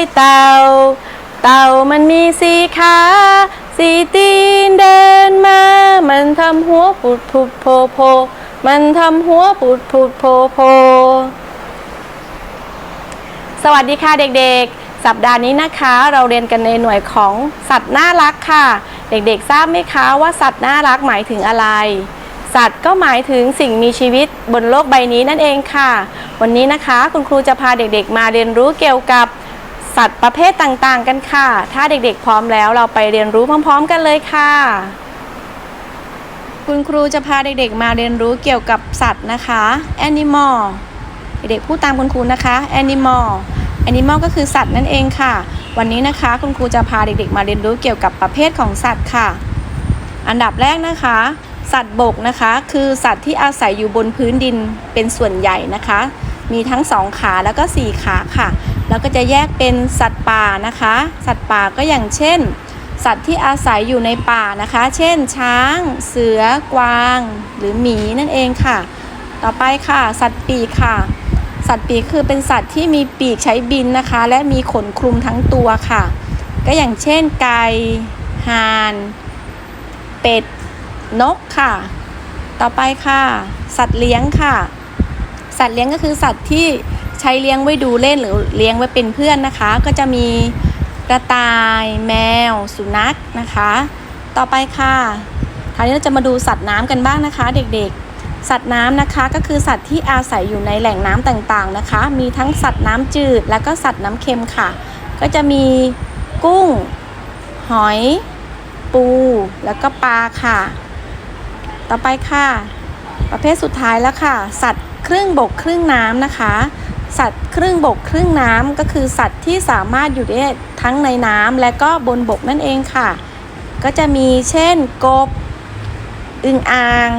เต่าเอ้ยเต่า เต่ามันมีสีขาสีตีนเดินมา มันทำหัวปุดปุดโพโพ มันทำหัวปุดปุดโพโพ สวัสดีค่ะเด็กๆสัปดาห์นี้นะคะเราเรียนกันในหน่วยของสัตว์น่ารักค่ะ เด็กๆทราบไหมคะว่าสัตว์น่ารักหมายถึงอะไร สัตว์ก็หมายถึงสิ่งมีชีวิตบนโลกใบนี้นั่นเองค่ะ วันนี้นะคะคุณครูจะพาเด็กๆ มาเรียนรู้เกี่ยวกับ สัตว์ประเภทต่างๆกันค่ะ ถ้าเด็กๆพร้อมแล้วเราไปเรียนรู้พร้อม ๆ กันเลยค่ะ คุณครูจะพาเด็กๆ มาเรียนรู้เกี่ยวกับสัตว์นะคะ animal เด็กๆพูดตามคุณครูนะคะ animal animal ก็คือสัตว์นั่นเองค่ะ วันนี้นะคะคุณครูจะพาเด็กๆ มาเรียนรู้เกี่ยวกับประเภทของสัตว์ค่ะ อันดับแรกนะคะ สัตว์บกนะคะ คือสัตว์ที่อาศัยอยู่บนพื้นดินเป็นส่วนใหญ่นะคะ มีทั้งสองขาแล้วก็สี่ขาค่ะ แล้วก็จะแยกเป็นสัตว์ป่านะคะ สัตว์ป่าก็อย่างเช่น สัตว์ที่อาศัยอยู่ในป่านะคะ เช่น ช้าง เสือ กวาง หรือหมีนั่นเองค่ะ ต่อไปค่ะ สัตว์ปีกค่ะ สัตว์ปีกคือเป็นสัตว์ที่มีปีกใช้บินนะคะ และมีขนคลุมทั้งตัวค่ะ ก็อย่างเช่น ไก่ห่าน เป็ด นกค่ะ ต่อไปค่ะ สัตว์เลี้ยงค่ะ สัตว์เลี้ยงก็คือสัตว์ที่ ใช้เลี้ยงไว้ดูเล่นหรือเลี้ยงไว้เป็นเพื่อนนะคะ ก็จะมีกระต่ายแมว สุนัขนะคะ ต่อไปค่ะคราวนี้เราจะมาดูสัตว์น้ำกันบ้างนะคะ เด็กๆ สัตว์น้ำนะคะก็คือสัตว์ที่อาศัยอยู่ในแหล่งน้ำต่างๆนะคะ มีทั้งสัตว์น้ำจืดและก็สัตว์น้ำเค็มค่ะ ก็จะมีกุ้ง หอย ปู แล้วก็ปลาค่ะ ต่อไปค่ะ ประเภทสุดท้ายแล้วค่ะ สัตว์ครึ่งบกครึ่งน้ำนะคะ สัตว์ครึ่งบกครึ่งน้ำก็คือสัตว์ที่สามารถอยู่ได้ทั้งในน้ำและก็บนบกนั่นเองค่ะ ก็จะมีเช่นกบอึ่งอ่าง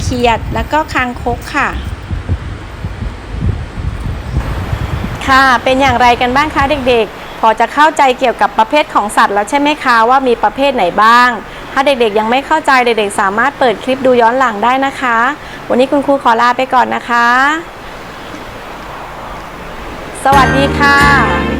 เขียดแล้วก็คางคกค่ะ ค่ะเป็นอย่างไรกันบ้างคะเด็กๆ พอจะเข้าใจเกี่ยวกับประเภทของสัตว์แล้วใช่ไหมคะว่ามีประเภทไหนบ้าง ถ้าเด็กๆยังไม่เข้าใจเด็กๆ สามารถเปิดคลิปดูย้อนหลังได้นะคะ วันนี้คุณครูขอลาไปก่อนนะคะ สวัสดีค่ะ